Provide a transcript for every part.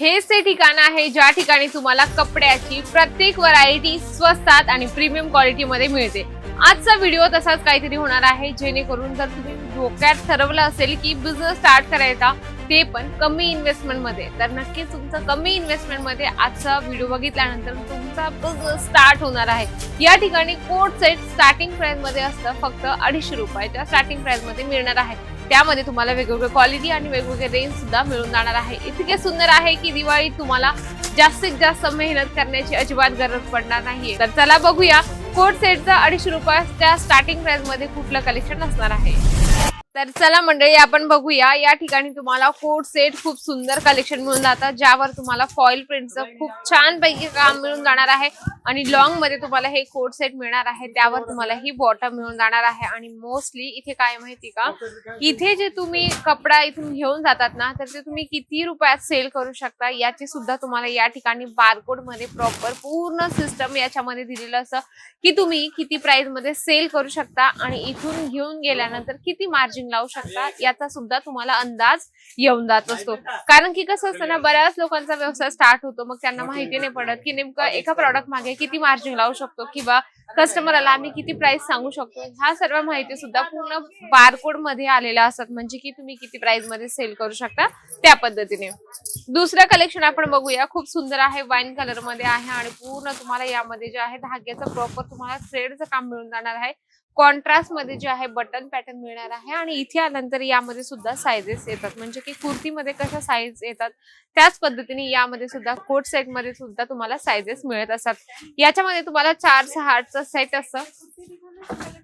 हेच ते ठिकाण आहे ज्या ठिकाणी तुम्हाला कपड्याची प्रत्येक व्हरायटी स्वस्तात आणि प्रीमियम क्वालिटीमध्ये मिळते. आजचा व्हिडिओ तसाच काहीतरी होणार आहे जेणेकरून जर तुम्ही डोक्यात ठरवलं असेल की बिझनेस स्टार्ट करायचा ते पण कमी इन्व्हेस्टमेंटमध्ये. तर नक्कीच तुमचं कमी इन्व्हेस्टमेंटमध्ये आजचा व्हिडिओ बघितल्यानंतर तुमचा बिझनेस स्टार्ट होणार आहे. या ठिकाणी कोट सेट स्टार्टिंग प्राइसमध्ये असतं फक्त अडीचशे रुपयाच्या स्टार्टिंग प्राइसमध्ये मिळणार आहे. त्यामध्ये तुम्हाला वेगवेगळे क्वालिटी आणि वेगवेगळे रेंज सुद्धा मिळून जाणार आहे. इतके सुंदर आहे की दिवाळीत तुम्हाला जास्तीत जास्त मेहनत करण्याची अजिबात गरज पडणार नाहीये. तर चला बघूया कोट सेटचा अडीचशे रुपयाच्या स्टार्टिंग प्राइसमध्ये कुठलं कलेक्शन असणार आहे. तर चला मंडळी आपण बघूया. या ठिकाणी तुम्हाला कोट सेट खूप सुंदर कलेक्शन मिळून जातात ज्यावर तुम्हाला फॉईल प्रिंटचं खूप छान पैकी काम मिळून जाणार आहे. आणि लॉंगमध्ये तुम्हाला हे कोट सेट मिळणार आहे त्यावर तुम्हाला ही बॉटम मिळून जाणार आहे. आणि मोस्टली इथे काय माहिती का? इथे जे तुम्ही कपडा इथून घेऊन जातात ना तर ते तुम्ही किती रुपयात सेल करू शकता याची सुद्धा तुम्हाला या ठिकाणी बारकोडमध्ये प्रॉपर पूर्ण सिस्टम याच्यामध्ये दिलेलं असं की तुम्ही किती प्राइसमध्ये सेल करू शकता आणि इथून घेऊन गेल्यानंतर किती मार्जिन लावू शकता याचा सुद्धा तुम्हाला अंदाज येऊन जात असतो. कारण की कसं असतं ना बऱ्याच लोकांचा व्यवसाय स्टार्ट होतो मग त्यांना माहिती नाही पडत की नेमकं एका प्रॉडक्ट मागे किती मार्जिन लावू शकतो किंवा कस्टमरला आम्ही किती प्राइस सांगू शकतो ह्या सर्व माहिती सुद्धा पूर्ण बारकोडमध्ये आलेल्या असतात. म्हणजे की तुम्ही किती प्राइसमध्ये सेल करू शकता त्या पद्धतीने. दुसरं कलेक्शन आपण बघूया. खूप सुंदर आहे. वाईन कलरमध्ये आहे आणि पूर्ण तुम्हाला यामध्ये जे आहे धाग्याचं प्रॉपर तुम्हाला थ्रेडचं काम मिळून जाणार आहे. कॉन्ट्रास्टमध्ये जे आहे बटन पॅटर्न मिळणार आहे आणि इथे आल्यानंतर यामध्ये सुद्धा सायझेस येतात. म्हणजे की कुर्तीमध्ये कशा साईज येतात त्याच पद्धतीने यामध्ये सुद्धा कोट सेटमध्ये सुद्धा तुम्हाला सायझेस मिळत असतात. याच्यामध्ये तुम्हाला चार सहा आठचा सेट असतं.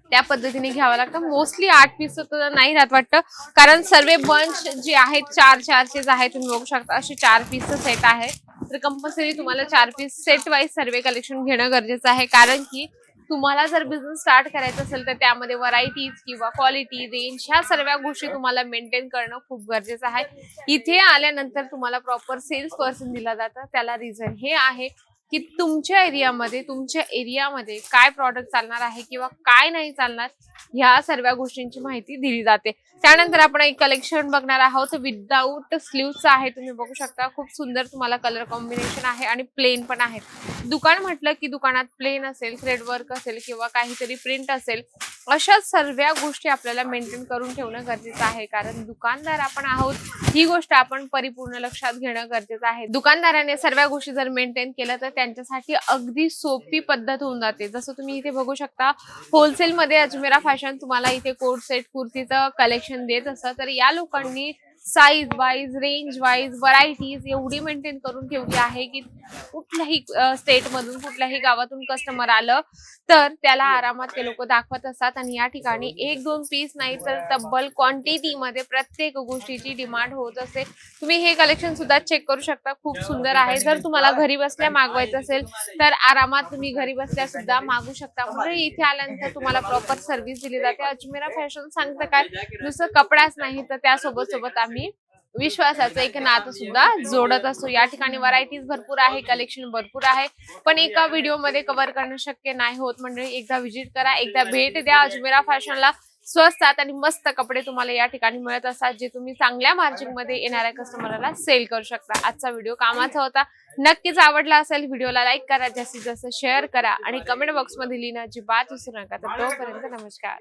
त्या पद्धतीने घ्यावं लागतं. मोस्टली आठ पीस तर नाही राहत वाटतं. कारण सर्व बंच जे आहेत चार चारचेच आहेत तुम्ही बघू शकता असे चार पीसचं सेट आहे तर कंपल्सरी तुम्हाला चार piece set wise survey collection घेणं गरजेचं आहे. कारण की तुम्हाला जर बिझनेस स्टार्ट करायचा असेल तर त्यामध्ये व्हरायटीज किंवा क्वालिटी रेंज ह्या सर्व गोष्टी तुम्हाला मेंटेन करणं खूप गरजेचं आहे. इथे आल्यानंतर तुम्हाला प्रॉपर सेल्स पर्सन दिला जातं. त्याला रिझन हे आहे. की तुमच्या एरियामध्ये तुमच्या एरियामध्ये काय प्रॉडक्ट चालणार आहे किंवा काय नाही चालणार ह्या सर्व गोष्टींची माहिती दिली जाते. त्यानंतर आपण एक कलेक्शन बघणार आहोत. विदाऊट स्लीव्हचं आहे तुम्ही बघू शकता. खूप सुंदर तुम्हाला कलर कॉम्बिनेशन आहे आणि प्लेन पण आहे. दुकान म्हटलं की दुकानात प्लेन असेल थ्रेड वर्क असेल किंवा काहीतरी प्रिंट असेल अशा सर्व गोष्टी आपल्याला मेंटेन करून ठेवणं गरजेचं आहे. कारण दुकानदार आपण आहोत ही गोष्ट आपण परिपूर्ण लक्षात घेणं गरजेचं आहे. दुकानदाराने सर्व गोष्टी जर मेंटेन केलं तर त्यांच्यासाठी अगदी सोपी पद्धत होऊन जाते. जसं तुम्ही इथे बघू शकता होलसेलमध्ये अजमेरा फॅशन तुम्हाला इथे कोट सेट कुर्तीचं कलेक्शन देत असतं. तर या लोकांनी size wise range wise varieties एवढी मेंटेन करून ठेवली आहे की कुठल्याही स्टेट मधून कुठल्याही गावातून कस्टमर आलं तर त्याला आरामात ते लोक दाखवत असतात. आणि या ठिकाणी एक दोन पीस नाही तर तब्बल क्वांटिटी मध्ये प्रत्येक गोष्टीची डिमांड होत असते तुम्ही हे कलेक्शन सुद्धा चेक करू शकता. खूप सुंदर आहे. जर तुम्हाला घरी बसल्या मागवायचं असेल तर आरामात तुम्ही घरी बसल्या सुद्धा मागू शकता. म्हणजे इथे आल्यानंतर तुम्हाला प्रॉपर सर्व्हिस दिली जाते. अजमेरा फॅशन सांगतं काय? नुसतं कपडाच नाही तर त्यासोबत सोबत आम्ही विश्वासाचं एक नातं सुद्धा जोडत असतो या ठिकाणी व्हरायटीज भरपूर आहे कलेक्शन भरपूर आहे. पण एका व्हिडिओमध्ये कव्हर करणं शक्य नाही होत. म्हणजे एकदा व्हिजिट करा एकदा भेट द्या. अजमेरा फॅशनला स्वस्तात आणि मस्त कपडे तुम्हाला या ठिकाणी मिळत असतात जे तुम्ही चांगल्या मार्जिनमध्ये येणाऱ्या कस्टमरला सेल करू शकता. आजचा व्हिडिओ कामाचा होता. नक्कीच आवडला असेल व्हिडिओला लाईक करा. जास्तीत जास्त शेअर करा. आणि कमेंट बॉक्समध्ये लिहिणं अजिबात विसरू नका. तर तोपर्यंत नमस्कार.